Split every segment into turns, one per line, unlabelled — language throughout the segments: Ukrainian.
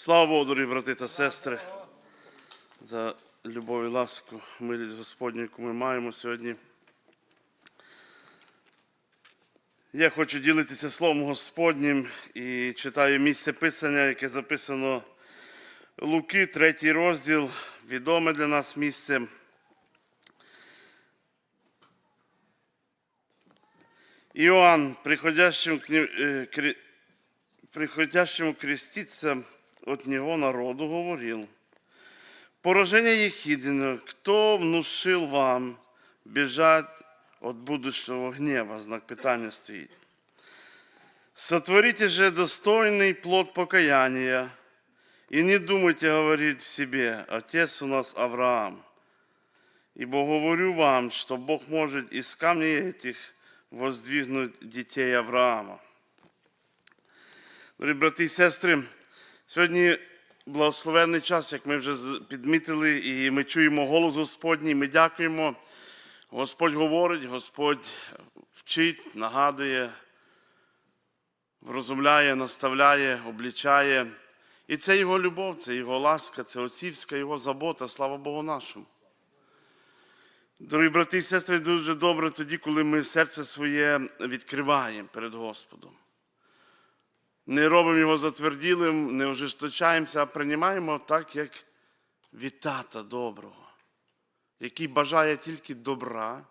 Слава Богу, дорогі брати та сестри, за любов і ласку, милість Господню, яку ми маємо сьогодні. Я хочу ділитися Словом Господнім і читаю місце Писання, яке записано Луки, третій розділ, відоме для нас місце. Иоанн, приходящим к нему, кре- приходящему креститься от него народу, говорил, поражение Ехидина, кто внушил вам бежать от будущего гнева? Знак питания стоит. Сотворите же достойный плод покаяния, и не думайте говорить себе, отец у нас Авраам. Ибо говорю вам, что Бог может из камней этих воздвигнуть детей Авраама. Дорогі брати і сестри, сьогодні благословенний час, як ми вже підмітили, і ми чуємо голос Господній. Ми дякуємо. Господь говорить, Господь вчить, нагадує, врозумляє, наставляє, облічає. І це Його любов, це Його ласка, це отцівська Його забота, слава Богу нашому. Дорогі брати і сестри, дуже добре тоді, коли ми серце своє відкриваємо перед Господом. Не робимо його затверділим, не ожесточаємося, а приймаємо так, як від тата доброго, який бажає тільки добра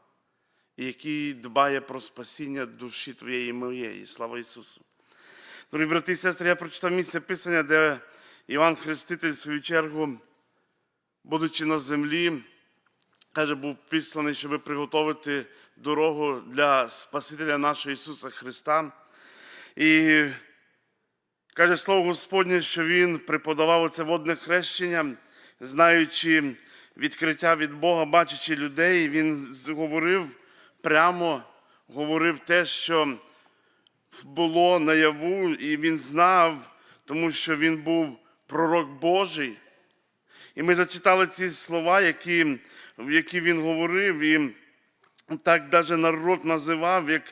і який дбає про спасіння душі твоєї моєї. Слава Ісусу. Дорогі брати і сестри, я прочитав місце Писання, де Іван Хреститель, в свою чергу, будучи на землі, каже, був післаний, щоб приготувати дорогу для Спасителя нашого Ісуса Христа. І каже слово Господнє, що Він преподавав це водне хрещення, знаючи відкриття від Бога, бачачи людей, Він говорив прямо, говорив те, що було наяву, і він знав, тому що він був пророк Божий. І ми зачитали ці слова, які, які він говорив, і так навіть народ називав, як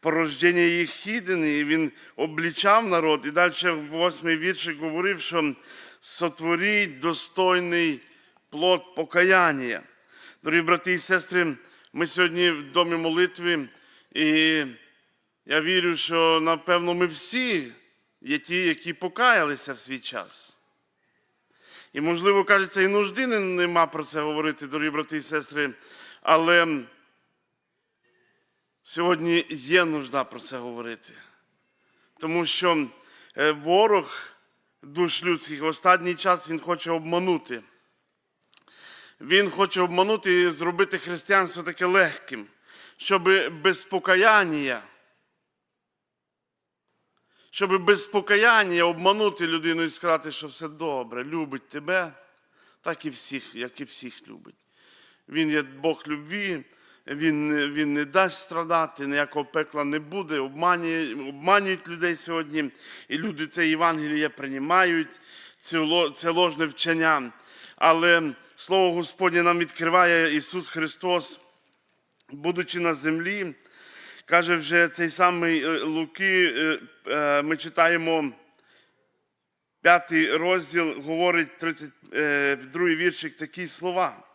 порождення Єхідини, і він облічав народ. І далі в восьмий віршик говорив, що сотворіть достойний плод покаяння. Дорогі брати і сестри, ми сьогодні в домі молитви, і я вірю, що напевно ми всі є ті, які покаялися в свій час. І, можливо, кажеться, і нужди нема про це говорити, дорогі брати і сестри, але сьогодні є нужда про це говорити. Тому що е, ворог душ людських в останній час він хоче обманути. Він хоче обманути і зробити християнство таке легким, щоб без покаяння, щоб без покаяння обманути людину і сказати, що все добре, любить тебе, так і всіх, як і всіх любить. Він є Бог любві, він, він не дасть страдати, ніякого пекла не буде, обманює, обманюють людей сьогодні, і люди це Євангеліє приймають, це, ложне вчення. Але Слово Господнє нам відкриває Ісус Христос, будучи на землі, каже вже цей самий е, Луки, е, е, ми читаємо п'ятий розділ, говорить 32 віршик такі слова.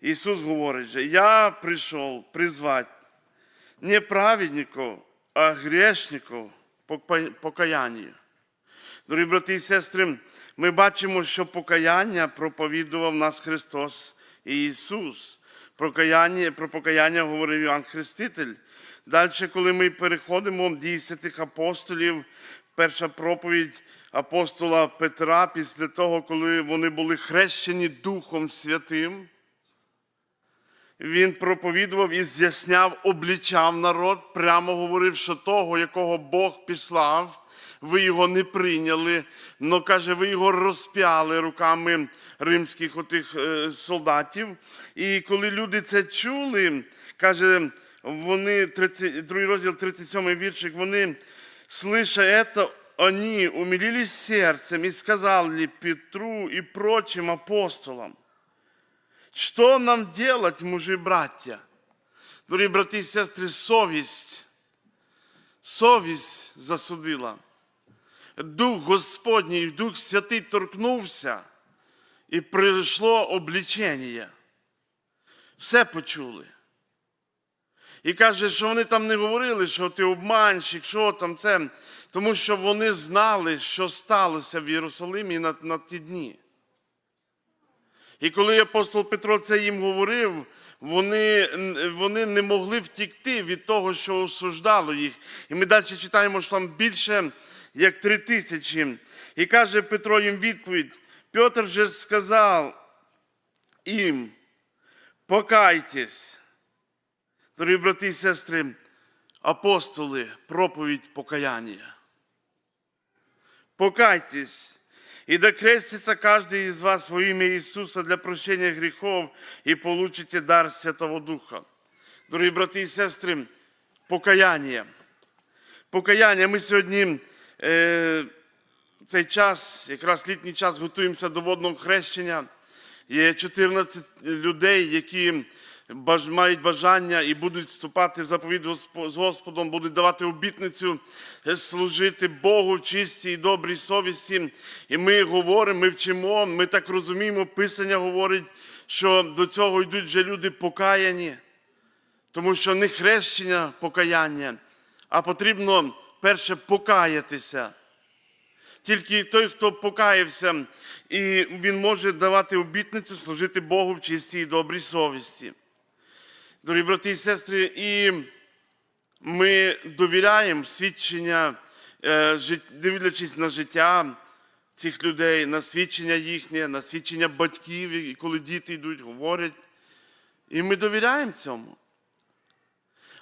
Ісус говорить, же, я прийшов призвати не праведників, а грешників к покаянню. Дорогі брати і сестри, ми бачимо, що покаяння проповідував нас Христос і Ісус. Покаяння, про покаяння говорив Іоанн Хреститель. Далі, коли ми переходимо в апостолів, перша проповідь апостола Петра, після того, коли вони були хрещені Духом Святим, він проповідував і з'ясняв, облічав народ, прямо говорив, що того, якого Бог післав, ви його не прийняли, але каже, ви його розп'яли руками римських отих е, солдатів. І коли люди це чули, каже, вони 30, другий розділ 37 віршик, вони, слыша это, они умилились сердцем и сказали Петру и прочим апостолам, Що нам делать, мужі браття? Дорогі брати і сестри, совість, совість засудила. Дух Господній, Дух Святий торкнувся, і прийшло облічення. Все почули. І каже, що вони там не говорили, що ти обманщик, що там це, тому що вони знали, що сталося в Єрусалимі на, на ті дні. І коли апостол Петро це їм говорив, вони, вони не могли втікти від того, що осуждало їх. І ми далі читаємо, що там більше як три тисячі. І каже Петро їм відповідь: Петр же сказав їм, покайтесь. Дорогі брати і сестри, апостоли, проповідь покаяння. Покайтесь, и да крестится каждый из вас во имя Иисуса для прощения грехов и получите дар Святого Духа. Дорогі брати і сестри, покаяння. Покаяння. Ми сьогодні е, цей час, якраз літній час, готуємося до водного хрещення. Є 14 людей, які мають бажання і будуть вступати в заповідь з Господом, будуть давати обітницю е, служити Богу в чистій і добрій совісті. І ми говоримо, ми вчимо, ми так розуміємо, Писання говорить, що до цього йдуть вже люди покаяні, тому що не хрещення покаяння, а потрібно перше покаятися. Тільки той, хто покаявся, і він може давати обітниці служити Богу в чистій і добрій совісті. Дорогі брати і сестри, і ми довіряємо свідчення, е, дивлячись на життя цих людей, на свідчення їхнє, на свідчення батьків, коли діти йдуть, говорять. І ми довіряємо цьому.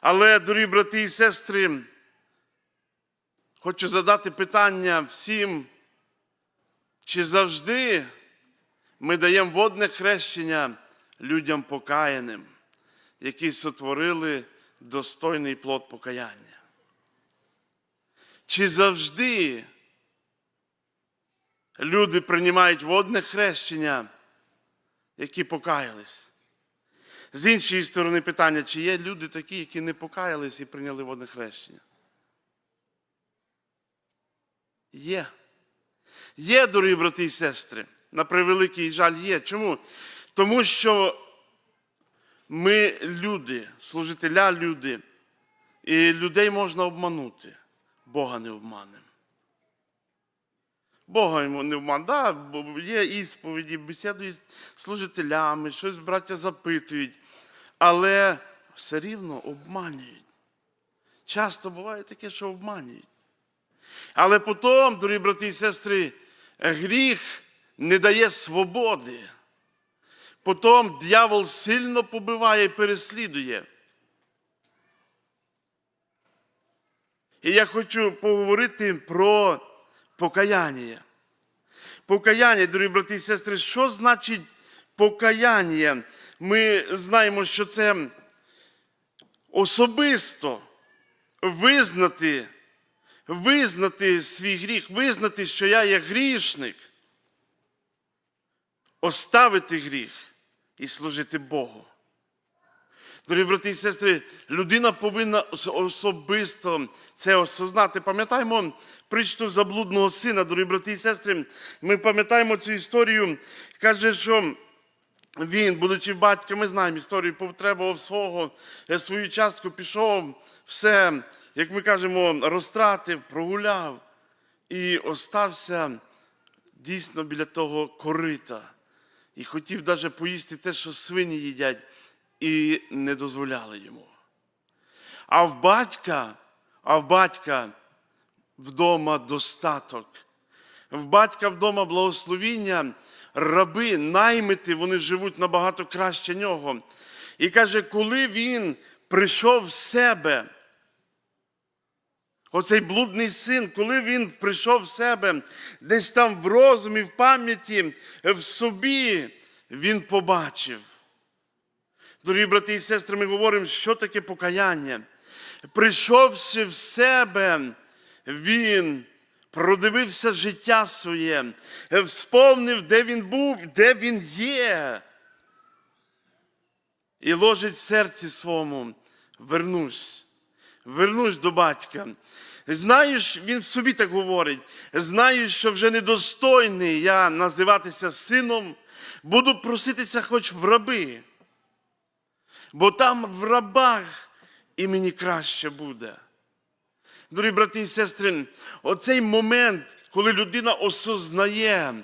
Але, дорогі брати і сестри, Хочу задати питання всім, чи завжди ми даємо водне хрещення людям покаяним, які сотворили достойний плод покаяння? Чи завжди люди приймають водне хрещення, які покаялись? З іншої сторони питання, чи є люди такі, які не покаялись і прийняли водне хрещення? Є. Є, дорогі брати і сестри. На превеликий жаль є. Чому? Тому що ми люди, служителя люди, і людей можна обманути. Бога не обманемо. Бога йому не обман. Бо є ісповіді, бесідують з служителями, щось браття запитують, але все рівно обманюють. Часто буває таке, що обманюють. Але потім, дорогі брати і сестри, гріх не дає свободи. Потім дьявол сильно побиває і переслідує. І я хочу поговорити про покаяння. Покаяння, дорогі брати і сестри, що значить покаяння? Ми знаємо, що це особисто визнати визнати свій гріх, визнати, що я є грішник, оставити гріх і служити Богу. Дорогі брати і сестри, людина повинна особисто це осознати. Пам'ятаємо притчу заблудного сина, дорогі брати і сестри. Ми пам'ятаємо цю історію. Каже, що він, будучи батьком, ми знаємо історію, потребував свого, е, свою частку, пішов, все, як ми кажемо, розтратив, прогуляв і остався дійсно біля того корита. І хотів навіть поїсти те, що свині їдять, і не дозволяли йому. А в батька, а в батька вдома достаток. В батька вдома благословіння, раби, наймити, вони живуть набагато краще нього. І каже, коли він прийшов в себе, оцей блудний син, коли він прийшов в себе, десь там в розумі, в пам'яті, в собі, він побачив. Дорогі брати і сестри, ми говоримо, що таке покаяння. Прийшовши в себе, він продивився життя своє, вспомнив, де він був, де він є. І ложить серці своєму, вернусь, вернусь до батька. Знаєш, він в собі так говорить. Знаю, що вже недостойний я називатися сином, буду проситися хоч в раби, бо там в рабах і мені краще буде. Дорогі брати і сестри, оцей момент, коли людина осознає,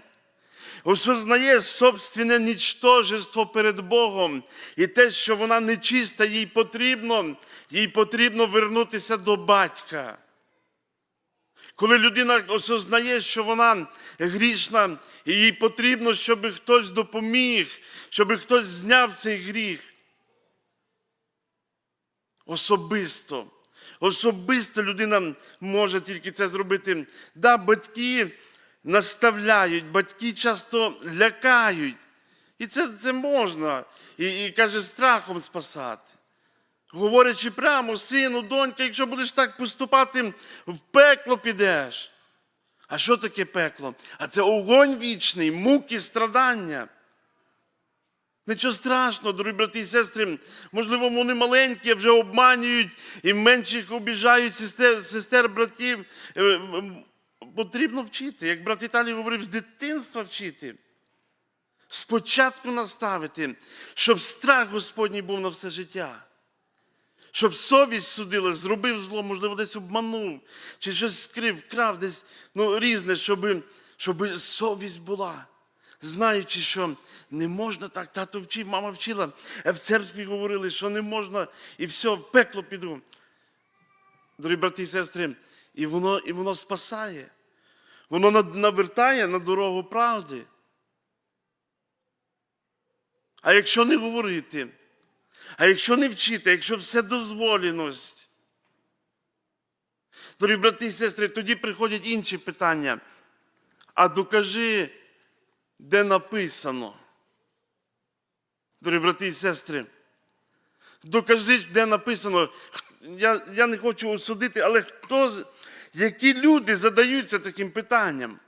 осознає собственне нічтожество перед Богом і те, що вона нечиста, їй потрібно, їй потрібно вернутися до батька. Коли людина осознає, що вона грішна, і їй потрібно, щоб хтось допоміг, щоб хтось зняв цей гріх. Особисто. Особисто людина може тільки це зробити. Да, батьки наставляють, батьки часто лякають. І це, це можна. І, і каже, страхом спасати. Говорячи прямо, сину, донька, якщо будеш так поступати, в пекло підеш. А що таке пекло? А це огонь вічний, муки, страдання. Нічого страшного, дорогі брати і сестри. Можливо, вони маленькі, вже обманюють і менших обіжають сестер, сестер братів. Е, Потрібно вчити, як брат Віталій говорив, з дитинства вчити. Спочатку наставити, щоб страх Господній був на все життя. Щоб совість судила, зробив зло, можливо, десь обманув, чи щось скрив, крав, десь ну, різне, щоб, щоб совість була. Знаючи, що не можна так, тато вчив, мама вчила, в церкві говорили, що не можна, і все, в пекло піду. Дорогі брати і сестри, і воно, і воно спасає. Воно навертає на дорогу правди. А якщо не говорити, а якщо не вчити, якщо все дозволеність, дорогі брати і сестри, тоді приходять інші питання. А докажи, де написано. Дорогі брати і сестри, докажи, де написано. Я, я не хочу осудити, але хто, які люди задаються таким питанням?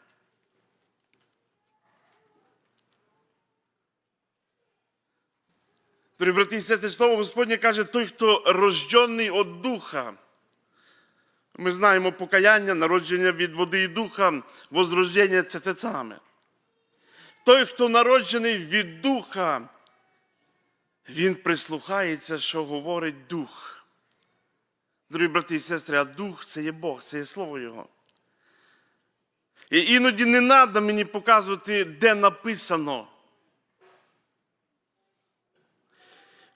Дорогі брати і сестри, слово Господнє каже, той, хто рождений від духа. Ми знаємо покаяння, народження від води і духа, возрождення це те саме. Той, хто народжений від духа, він прислухається, що говорить дух. Дорогі брати і сестри, а дух це є Бог, це є слово Його. І іноді не треба мені показувати, де написано.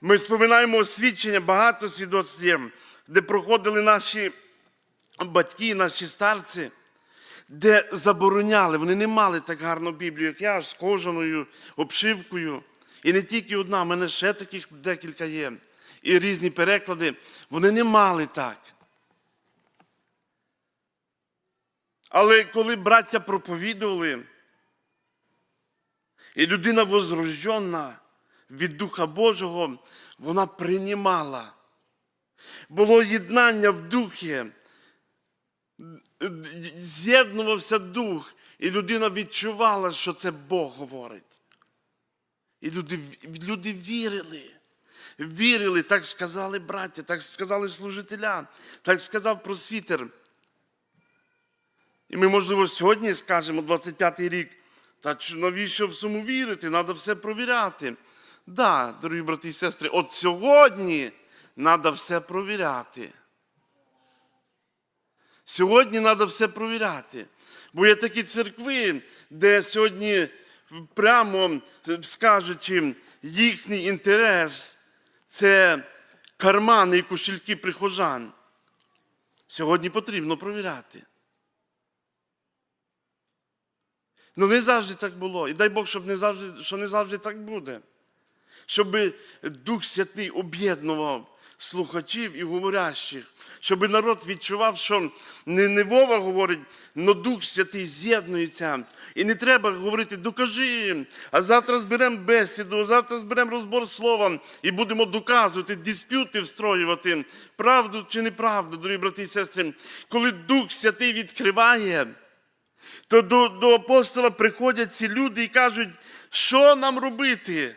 Ми споминаємо освідчення, багато свідоцтв є, де проходили наші батьки, наші старці, де забороняли, вони не мали так гарну Біблію, як я, з кожаною обшивкою. І не тільки одна, в мене ще таких декілька є. І різні переклади. Вони не мали так. Але коли браття проповідували, і людина возрождена від Духа Божого, вона приймала. Було єднання в духі, з'єднувався дух, і людина відчувала, що це Бог говорить. І люди, люди вірили. Вірили, так сказали браття, так сказали служителя, так сказав просвітер. І ми, можливо, сьогодні скажемо, 25-й рік, та навіщо в цьому вірити? Треба все провіряти. Да, дорогі брати і сестри, от сьогодні треба все провіряти. Сьогодні треба все провіряти. Бо є такі церкви, де сьогодні прямо скажучи, їхній інтерес це кармани і кошельки прихожан. Сьогодні потрібно провіряти. Ну не завжди так було. І дай Бог, щоб не завжди, що не завжди так буде. Щоб Дух Святий об'єднував слухачів і говорящих, щоб народ відчував, що не, не Вова говорить, але Дух Святий з'єднується. І не треба говорити, докажи, а завтра зберемо бесіду, а завтра зберемо розбор слова і будемо доказувати, диспюти встроювати, правду чи неправду, дорогі брати і сестри. Коли Дух Святий відкриває, то до, до апостола приходять ці люди і кажуть, що нам робити?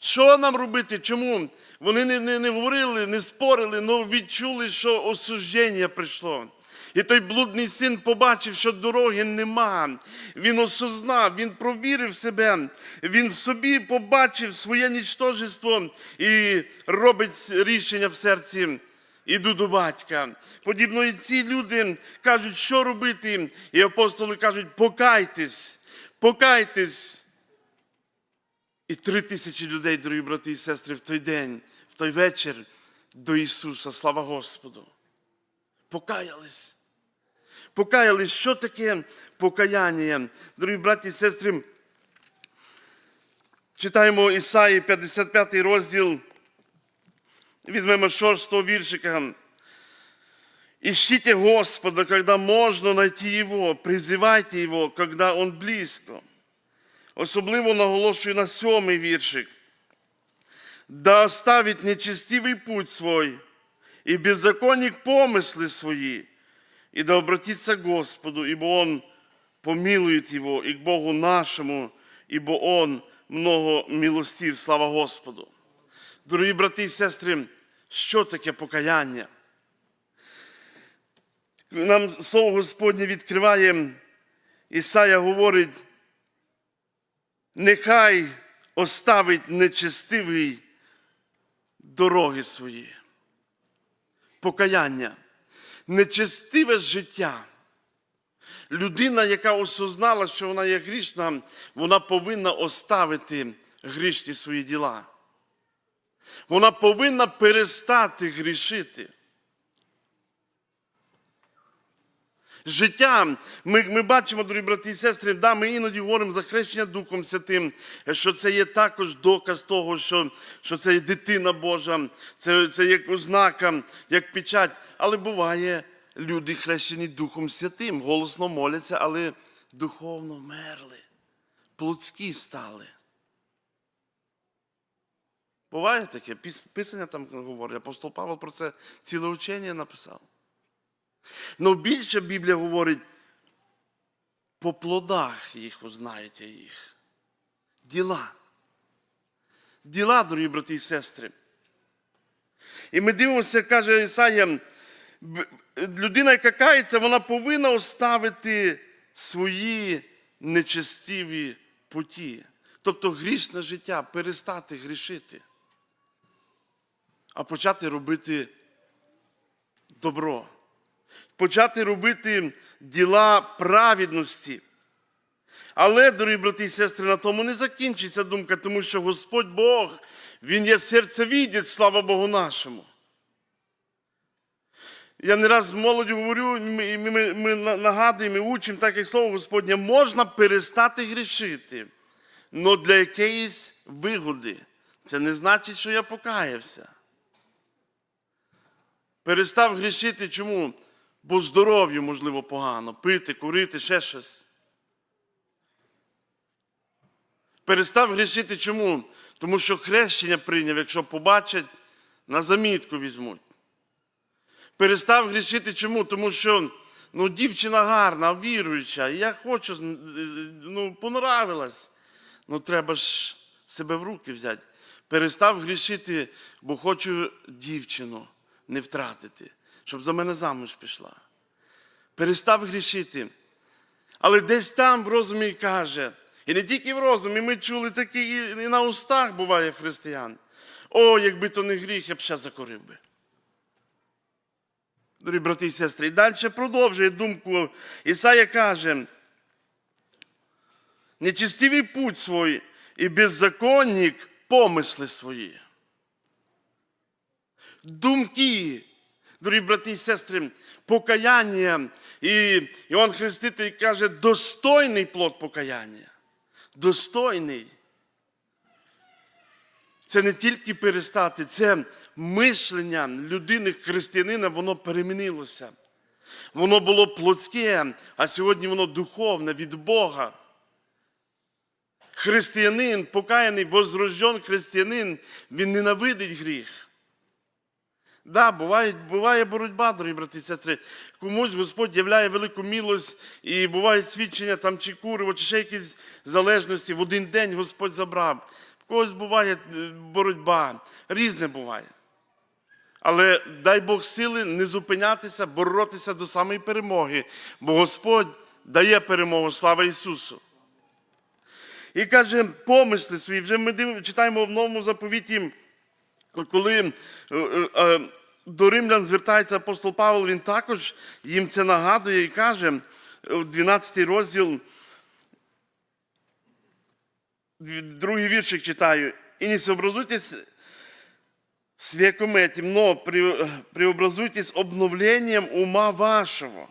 Що нам робити? Чому? Вони не, не, не говорили, не спорили, але відчули, що осуждення прийшло. І той блудний син побачив, що дороги нема. Він осознав, він провірив себе, він собі побачив своє нічтожество і робить рішення в серці. Іду до батька. Подібно і ці люди кажуть, що робити. І апостоли кажуть, покайтесь, покайтесь. І три тисячі людей, дорогі брати і сестри, в той день, в той вечір до Ісуса, слава Господу. Покаялись. Покаялись, що таке покаяння? Дорогі браті і сестри, читаємо Ісаї 55 розділ, візьмемо 6 віршика. Ищите Господа, когда можно найти Его, призывайте Его, когда Он близько. Особливо наголошую на сьомий віршик. Да оставить нечестивий путь свой, и беззаконник помыслы свои, и да обратится Господу, ибо Он помилует его, и к Богу нашему, ибо Он много милостив. Слава Господу. Дорогі брати і сестри, що таке покаяння? Нам слово Господнє відкриває, Ісая говорить, нехай оставить нечестивий дороги свої. Покаяння, нечестиве життя. Людина, яка осознала, що вона є грішна, вона повинна оставити грішні свої діла. Вона повинна перестати грішити. Життя, ми, ми бачимо, дорогі брати і сестри, да, ми іноді говоримо за хрещення Духом Святим, що це є також доказ того, що, що це є дитина Божа, це, це як ознака, як печать. Але буває, люди хрещені Духом Святим, голосно моляться, але духовно вмерли, плотські стали. Буває таке, Писання там говорить, апостол Павло про це ціле учення написав. Но більше Біблія говорить, по плодах їх узнаєте їх. Діла. Діла, дорогі брати і сестри. І ми дивимося, каже Ісая, людина, яка кається, вона повинна оставити свої нечестиві путі. Тобто грішне життя, перестати грішити, а почати робити добро почати робити діла праведності. Але, дорогі брати і сестри, на тому не закінчиться думка, тому що Господь Бог, Він є серцевідець, слава Богу нашому. Я не раз з молоддю говорю, ми, ми, ми, нагадуємо, ми учимо таке слово Господнє, можна перестати грішити, але для якоїсь вигоди. Це не значить, що я покаявся. Перестав грішити чому? Бо здоров'ю, можливо, погано, пити, курити, ще щось. Перестав грішити чому? Тому що хрещення прийняв, якщо побачать, на замітку візьмуть. Перестав грішити чому? Тому що ну, дівчина гарна, віруюча, я хочу, ну, понравилась. Ну, треба ж себе в руки взяти. Перестав грішити, бо хочу дівчину не втратити, щоб за мене замуж пішла. Перестав грішити. Але десь там в розумі каже, і не тільки в розумі, ми чули такі і на устах буває християн. О, якби то не гріх, я б ще закорив би. Дорогі брати і сестри, і далі продовжує думку. Ісая каже, нечестивий путь свій і беззаконник помисли свої. Думки, дорогі брати і сестри, покаяння. І Іван Хреститель каже, достойний плод покаяння. Достойний. Це не тільки перестати, це мишлення людини, християнина, воно перемінилося. Воно було плотське, а сьогодні воно духовне від Бога. Християнин, покаяний, возрожден християнин, він ненавидить гріх. Да, буває, буває боротьба, дорогі брати і сестри. Комусь Господь являє велику милость, і буває свідчення там чи куриво, чи ще якісь залежності. В один день Господь забрав. В когось буває е, боротьба, різне буває. Але дай Бог сили не зупинятися, боротися до самої перемоги, бо Господь дає перемогу. Слава Ісусу! І каже, помисли свої. Вже ми читаємо в новому заповіті, коли е, е, до римлян звертається апостол Павло, він також їм це нагадує і каже, е, 12 розділ, другий віршик читаю. І не сообразуйтесь веком этим, но пре- преобразуйтесь обновлением ума вашего,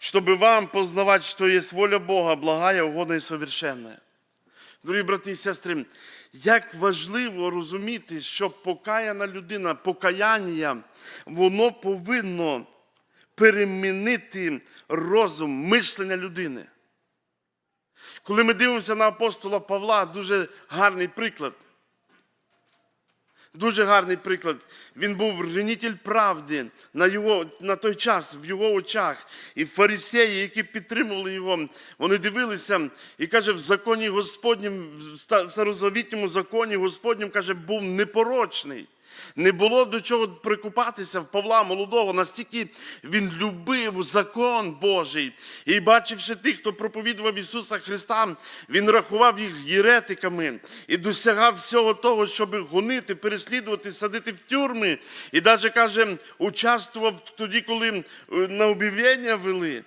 чтобы вам познавать, что есть воля Бога, благая, угодна і совершенная. Дорогі брати і сестри, як важливо розуміти, що покаяна людина, покаяння, воно повинно перемінити розум, мислення людини. Коли ми дивимося на апостола Павла, дуже гарний приклад. Дуже гарний приклад. Він був ренітель правди на, його, на той час в його очах. І фарисеї, які підтримували його, вони дивилися і каже, в законі Господнім, в ста- в старозавітньому законі Господнім, каже, був непорочний. Не було до чого прикупатися в Павла молодого, настільки він любив закон Божий. І бачивши тих, хто проповідував Ісуса Христа, він рахував їх єретиками і досягав всього того, щоб гонити, переслідувати, садити в тюрми. І навіть каже, участвував тоді, коли е, на об'явлення вели.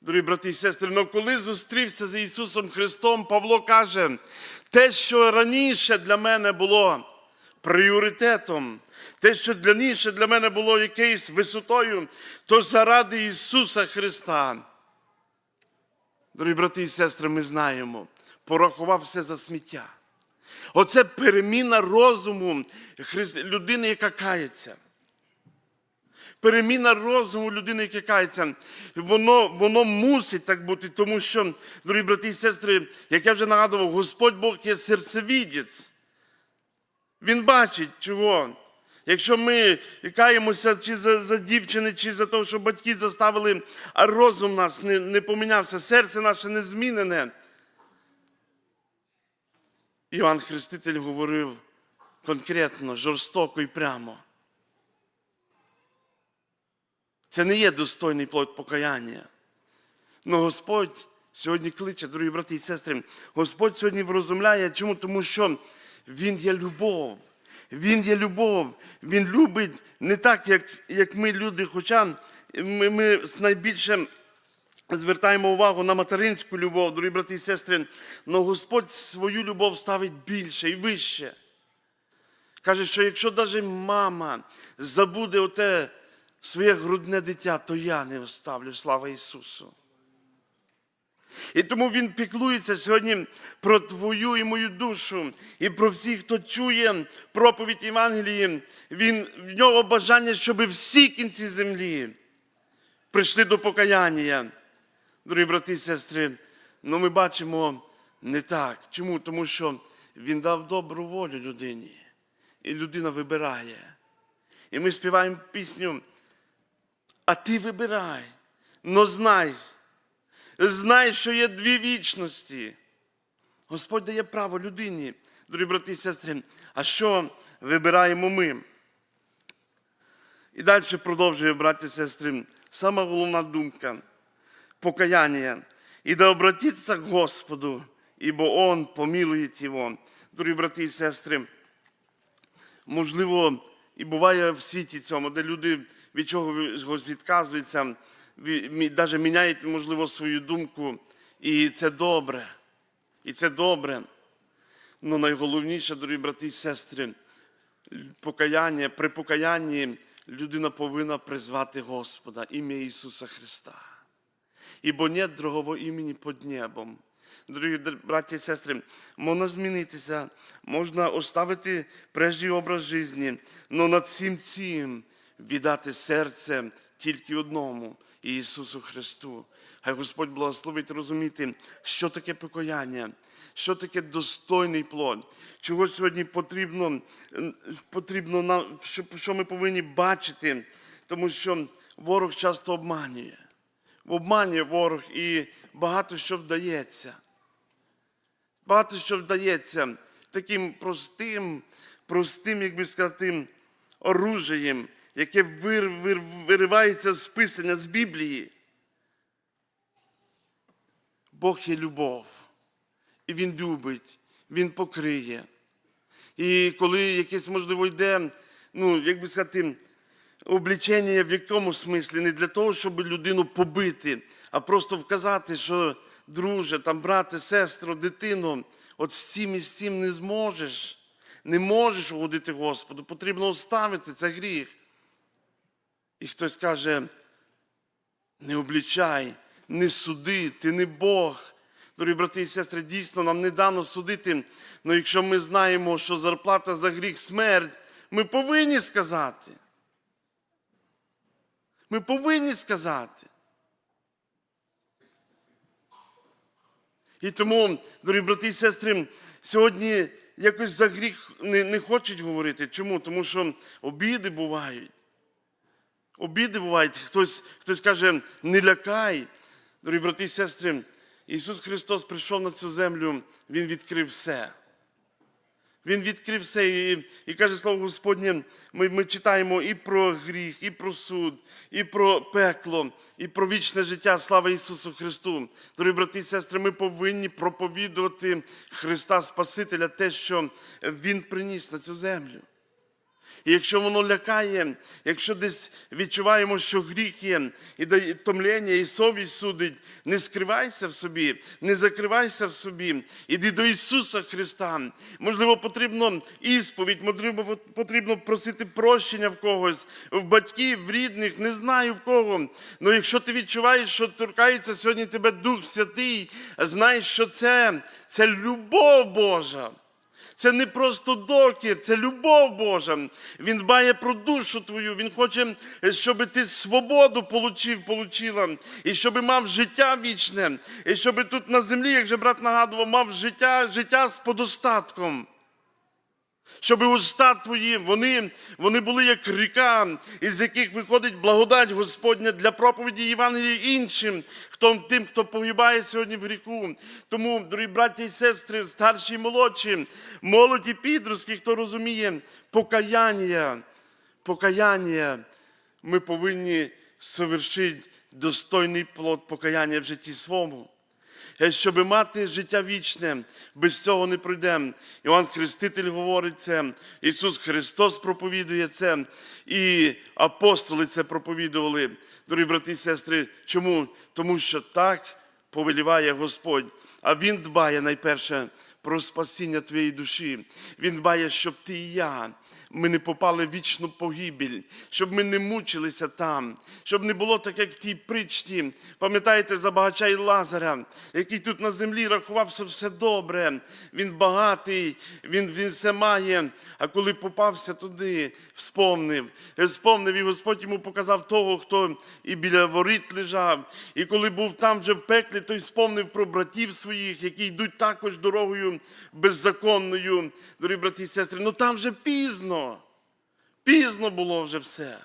Дорогі брати і сестри, але коли зустрівся з Ісусом Христом, Павло каже, те, що раніше для мене було пріоритетом, те, що раніше для мене було якоюсь висотою, то заради Ісуса Христа. Дорогі брати і сестри, ми знаємо, порахував все за сміття. Оце переміна розуму людини, яка кається переміна розуму людини, яка кається, воно, воно мусить так бути, тому що, дорогі брати і сестри, як я вже нагадував, Господь Бог є серцевідець. Він бачить чого. Якщо ми каємося чи за, за дівчини, чи за те, що батьки заставили, а розум нас не, не помінявся, серце наше не змінене. Іван Хреститель говорив конкретно, жорстоко і прямо. Це не є достойний плод покаяння. Но Господь сьогодні кличе, дорогі брати і сестри, Господь сьогодні врозумляє. Чому? Тому що Він є любов. Він є любов. Він любить не так, як, як ми люди, хоча ми, ми найбільше звертаємо увагу на материнську любов, дорогі брати і сестри, але Господь свою любов ставить більше і вище. Каже, що якщо навіть мама забуде оте своє грудне дитя, то я не оставлю. Слава Ісусу. І тому Він піклується сьогодні про твою і мою душу, і про всіх, хто чує проповідь Євангелії. Він, в нього бажання, щоб всі кінці землі прийшли до покаяння. Дорогі брати і сестри, ну ми бачимо не так. Чому? Тому що Він дав добру волю людині, і людина вибирає. І ми співаємо пісню, а ти вибирай, но знай, знай, що є дві вічності. Господь дає право людині, дорогі брати і сестри, а що вибираємо ми? І далі продовжує, браті і сестри, сама головна думка покаяння. І да обратиться к Господу, ібо Он помилує Його. Дорогі брати і сестри, можливо, і буває в світі цьому, де люди від чогось відказуються, навіть міняють, можливо, свою думку. І це добре. І це добре. Але найголовніше, дорогі брати і сестри, покаяння, при покаянні людина повинна призвати Господа, ім'я Ісуса Христа. Ібо нет другого імені під небом. Дорогі браті і сестри, можна змінитися, можна оставити прежній образ життя, але над всім цим віддати серце тільки одному Ісусу Христу. Хай Господь благословить розуміти, що таке покаяння, що таке достойний плод, чого сьогодні потрібно, потрібно нам, що, що ми повинні бачити, тому що ворог часто обманює. Обманює ворог і багато що вдається. Багато що вдається таким простим, простим, як би сказати, оружієм, яке вир, вир, виривається з писання, з Біблії. Бог є любов, і Він любить, Він покриє. І коли якесь, можливо, йде, ну, як би сказати, облічення в якому смислі, не для того, щоб людину побити, а просто вказати, що, друже, там, брате, сестро, дитино, от з цим і з цим не зможеш, не можеш угодити Господу, потрібно оставити це гріх. І хтось каже, не облічай, не суди, ти не Бог. Дорогі брати і сестри, дійсно нам не дано судити, але якщо ми знаємо, що зарплата за гріх смерть, ми повинні сказати. Ми повинні сказати. І тому, дорогі брати і сестри, сьогодні якось за гріх не, не хочуть говорити. Чому? Тому що обіди бувають. Обіди бувають. Хтось, хтось каже, не лякай. Дорогі брати і сестри, Ісус Христос прийшов на цю землю, Він відкрив все. Він відкрив все і, і каже слово Господнє, ми, ми читаємо і про гріх, і про суд, і про пекло, і про вічне життя. Слава Ісусу Христу. Дорогі брати і сестри, ми повинні проповідувати Христа Спасителя, те, що Він приніс на цю землю. І якщо воно лякає, якщо десь відчуваємо, що гріх є, і томлення, і совість судить, не скривайся в собі, не закривайся в собі, іди до Ісуса Христа. Можливо, потрібно ісповідь, можливо, потрібно просити прощення в когось, в батьків, в рідних, не знаю в кого. Але якщо ти відчуваєш, що торкається сьогодні тебе Дух Святий, знаєш, що це, це любов Божа. Це не просто докір, це любов Божа. Він дбає про душу твою. Він хоче, щоб ти свободу получив, получила, і щоб мав життя вічне, і щоб тут на землі, як же брат нагадував, мав життя, життя з подостатком. Щоб уста твої, вони, вони були як ріка, із яких виходить благодать Господня для проповіді Євангелія іншим, хто, тим, хто погибає сьогодні в гріху. Тому, дорогі браті і сестри, старші і молодші, молоді підростки, хто розуміє, покаяння, покаяння, ми повинні совершити достойний плод покаяння в житті своєму. Е, щоб мати життя вічне, без цього не пройдемо. Іван Хреститель говорить це, Ісус Христос проповідує це, і апостоли це проповідували. Дорогі брати і сестри, чому? Тому що так повеліває Господь, а Він дбає найперше про спасіння твоєї душі. Він дбає, щоб ти і я. Ми не попали в вічну погибель, щоб ми не мучилися там, щоб не було так, як в тій притчі. Пам'ятаєте за багача і Лазаря, який тут на землі рахував, що все добре. Він багатий, він, він все має. А коли попався туди, вспомнив, вспомнив, і Господь йому показав того, хто і біля воріт лежав. І коли був там вже в пеклі, той вспомнив про братів своїх, які йдуть також дорогою беззаконною. Дорогі брати і сестри, ну там вже пізно. Пізно було вже все.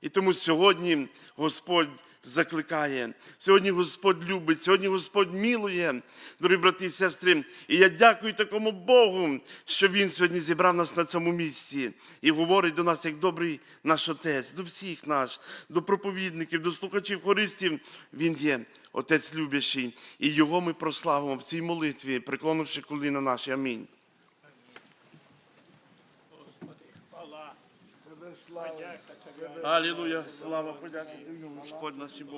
І тому сьогодні Господь закликає, сьогодні Господь любить, сьогодні Господь мілує, дорогі брати і сестри. І я дякую такому Богу, що Він сьогодні зібрав нас на цьому місці і говорить до нас, як добрий наш Отець, до всіх наш, до проповідників, до слухачів, хористів. Він є Отець любящий. І Його ми прославимо в цій молитві, приклонивши коліна наші. Амінь.
Тебе слава.
Алілуя, слава, подяки, Господь наш Бог.